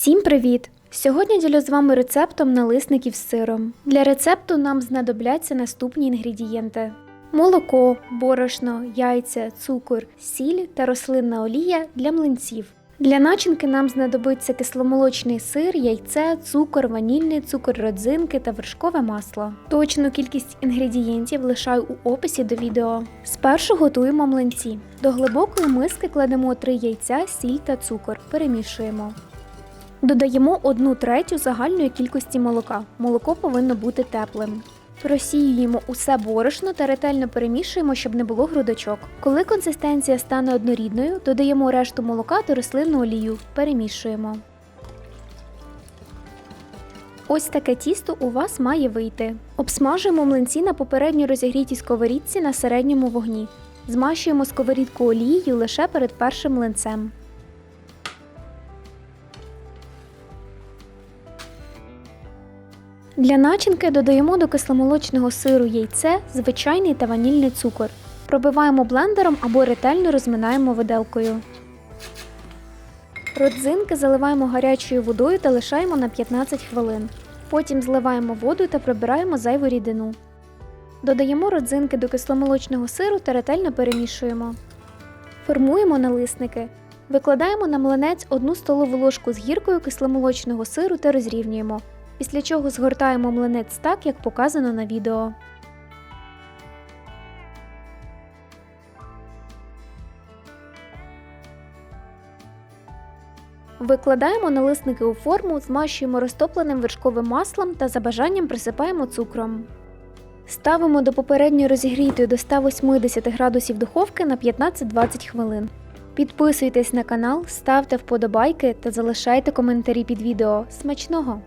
Всім привіт! Сьогодні ділю з вами рецептом налисників з сиром. Для рецепту нам знадобляться наступні інгредієнти: молоко, борошно, яйця, цукор, сіль та рослинна олія для млинців. Для начинки нам знадобиться кисломолочний сир, яйце, цукор, ванільний цукор, родзинки та вершкове масло. Точну кількість інгредієнтів лишаю у описі до відео. Спершу готуємо млинці. До глибокої миски кладемо 3 яйця, сіль та цукор. Перемішуємо. Додаємо 1 третю загальної кількості молока. Молоко повинно бути теплим. Просіюємо усе борошно та ретельно перемішуємо, щоб не було грудочок. Коли консистенція стане однорідною, додаємо решту молока та рослинну олію. Перемішуємо. Ось таке тісто у вас має вийти. Обсмажуємо млинці на попередньо розігрітій сковорідці на середньому вогні. Змащуємо сковорідку олією лише перед першим млинцем. Для начинки додаємо до кисломолочного сиру яйце, звичайний та ванільний цукор. Пробиваємо блендером або ретельно розминаємо виделкою. Родзинки заливаємо гарячою водою та лишаємо на 15 хвилин. Потім зливаємо воду та прибираємо зайву рідину. Додаємо родзинки до кисломолочного сиру та ретельно перемішуємо. Формуємо налисники. Викладаємо на млинець 1 столову ложку з гіркою кисломолочного сиру та розрівнюємо. Після чого згортаємо млинець так, як показано на відео. Викладаємо налисники у форму, змащуємо розтопленим вершковим маслом та за бажанням присипаємо цукром. Ставимо до попередньо розігрітої до 180 градусів духовки на 15-20 хвилин. Підписуйтесь на канал, ставте вподобайки та залишайте коментарі під відео. Смачного!